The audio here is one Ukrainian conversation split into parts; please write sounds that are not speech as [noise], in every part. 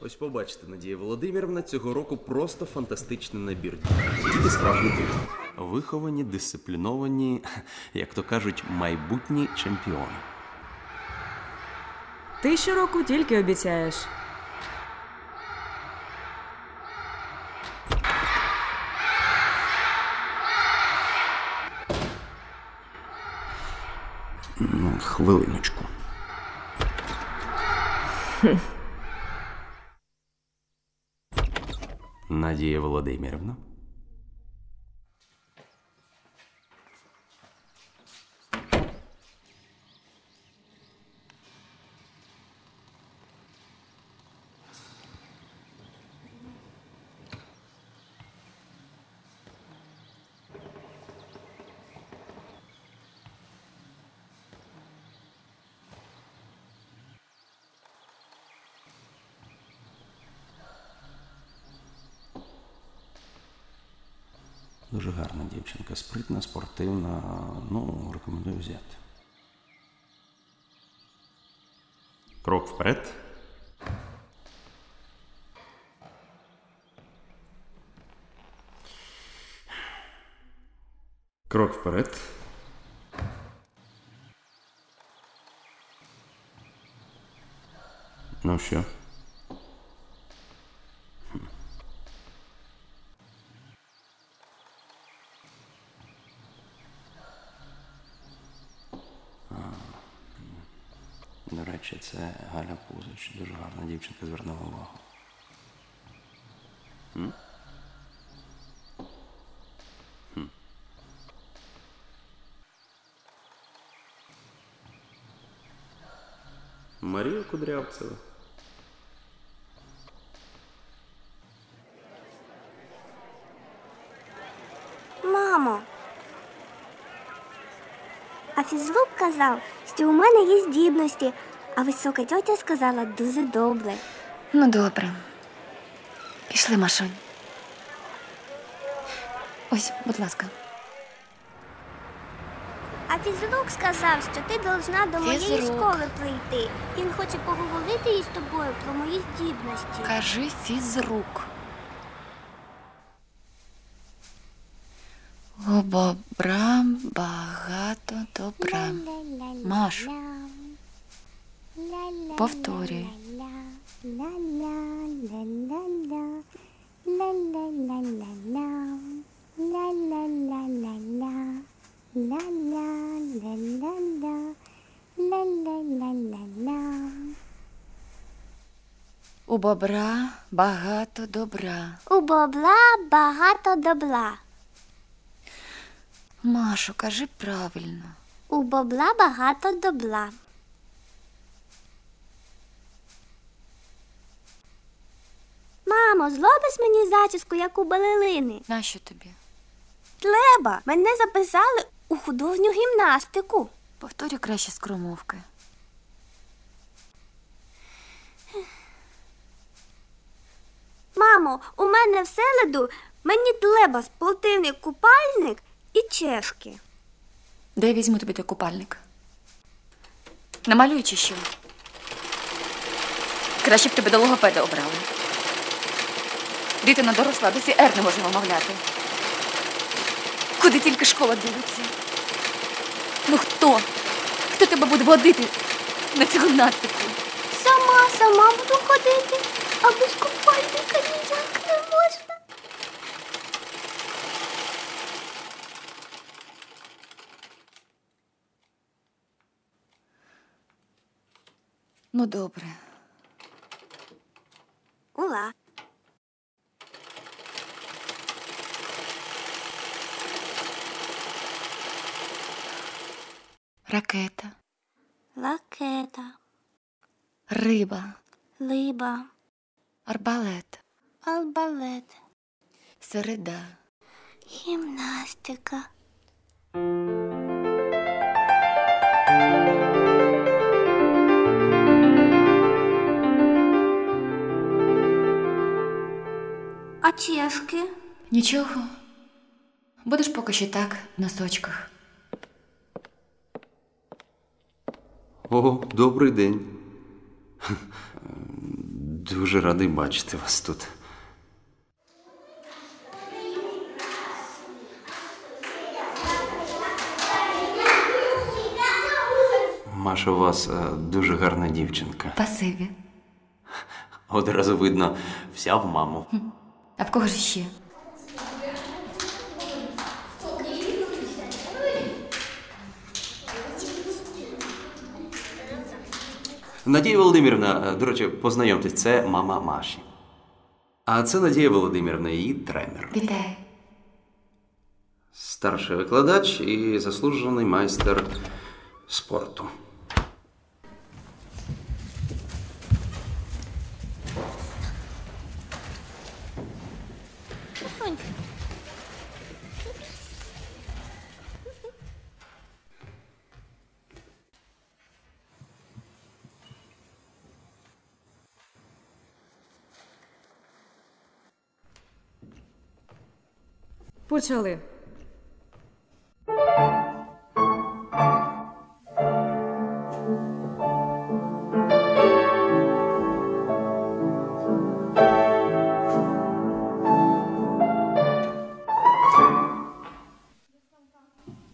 Ось побачите, Надія Володимирівна цього року просто фантастичний набір. Діти справді дивні. Виховані, дисципліновані, як то кажуть, майбутні чемпіони. Ти щороку тільки обіцяєш. Надія Володимирівна. Дуже гарна дівчинка, спритна, спортивна. Ну, рекомендую взяти. Крок вперед. Крок вперед. Ну що? До речі, це Пузич. Дуже гарна дівчинка звернула увагу. Хм. Марія Кудрявцева. Мамо. А фізрук казав, що у мене є здібності, а висока тьотя сказала дуже добре. Ну, добре. Пішли, Машунь. Ось, будь ласка. А фізрук сказав, що ти должна до моєї Фізрук. школи прийти. Він хоче поговорити із тобою про мої здібності. Кажи фізрук. У бобра багато добра. Маш, повторюй. У бобра багато добра. У бобла багато добла. Машу, кажи правильно. У бобла багато добла. Мамо, злобиш мені зачіску, як у балерини. Нащо тобі? Треба. Мене записали у художню гімнастику. Повторю краще скромовки. Мамо, у мене в селеду мені треба спортивний купальник і чешки. Де я візьму тобі той купальник? Намалюй чи що? Краще б тебе до логопеда обрали. Дитина доросла, досі Р не може вимовляти. Куди тільки школа дивиться? Ну хто? Хто тебе буде водити на цю гімнастику? Сама, сама буду ходити, а без купальника ніяк не можна. Ну, добре. Ула. Ракета, Лакета, риба, либа, арбалет, албалет, середа. гімнастика. А чешки? Нічого. Будеш поки що так, в носочках. О, добрий день. Дуже радий бачити вас тут. Маша, у вас е, дуже гарна дівчинка. Пасиві. Одразу видно, вся в маму. А в кого ж ще? Надія Володимирівна, е, до речі, познайомтесь, це мама Маші. А це Надія Володимирівна, її тренер. Вітаю. Старший викладач і заслужений майстер спорту. Почали.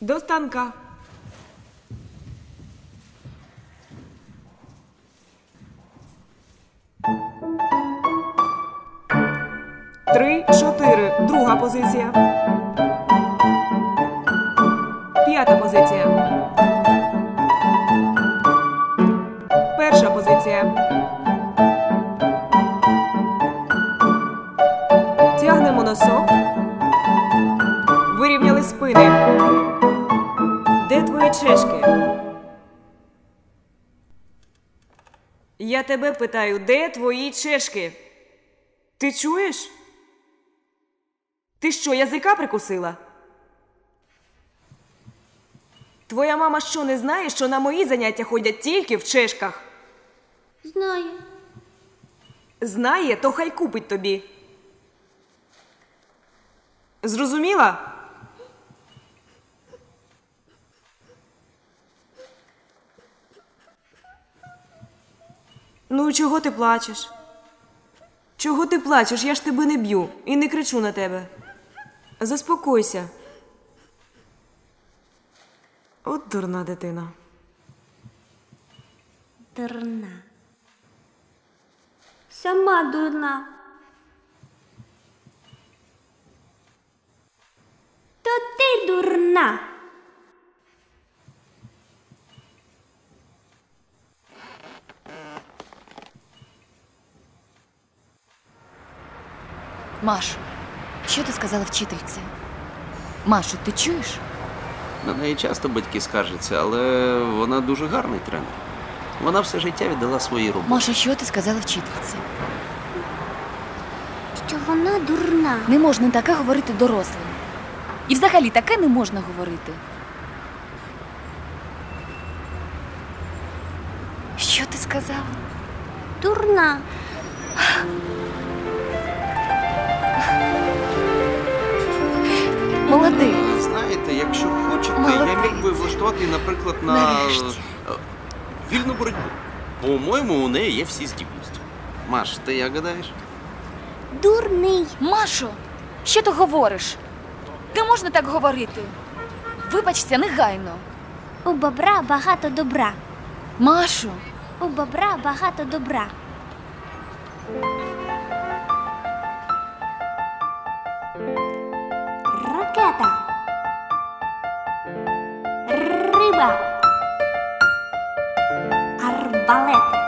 До станка. Три, чотири. Друга позиція. П'ята позиція. Перша позиція. Тягнемо носок. Вирівняли спини. Де твої чешки? Я тебе питаю, де твої чешки? Ти чуєш? Ти що, язика прикусила? Твоя мама що не знає, що на мої заняття ходять тільки в чешках? Знаю. Знає, то хай купить тобі. Зрозуміла? Ну, чого ти плачеш? Чого ти плачеш? Я ж тебе не б'ю і не кричу на тебе. Заспокойся. От дурна дитина. Дурна. Сама дурна. То ти дурна. Машу, що ти сказала вчительці? Машу, ти чуєш? На неї часто батьки скаржаться, але вона дуже гарний тренер. Вона все життя віддала своїй роботі. Маша, що ти сказала вчительці? Що вона дурна. Не можна таке говорити дорослим. І взагалі таке не можна говорити. Що ти сказала? Дурна. [laughs] Молодець. Знаєте, якщо хочете, Молодець. я міг би влаштувати, наприклад, на Нарешті. е, вільну боротьбу. По-моєму, у неї є всі здібності. Маш, ти як гадаєш? Дурний. Машо, що ти говориш? Не можна так говорити. Вибачся негайно. У бобра багато добра. Машо, У бобра багато добра. Риба. Арбалет.